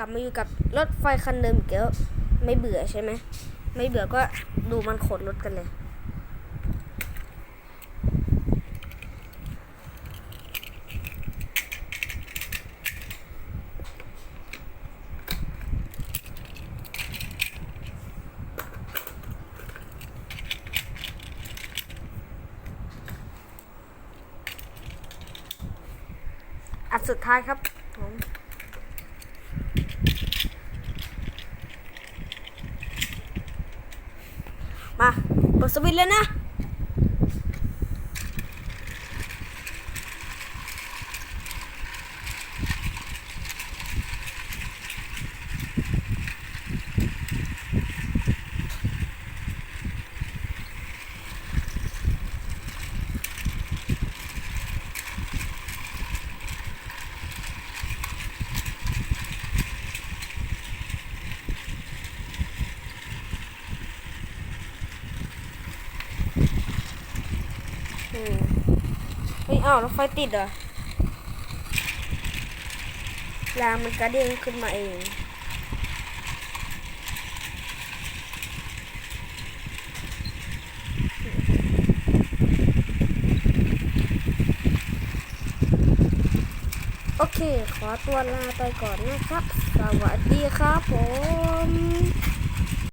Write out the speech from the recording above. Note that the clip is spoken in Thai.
กลับมาอยู่กับรถไฟคันเดิมอีกแล้วไม่เบื่อใช่ไหมไม่เบื่อก็ดูมันขนรถกันเลยอันสุดท้ายครับ ผมม เปิดสวิตช์เลยอืมไม่เอาแล้วไฟติดเหรอรางมันกระเด้งขึ้นมาเองโอเค ขอตัวลาไปก่อนนะครับ สวัสดีครับผม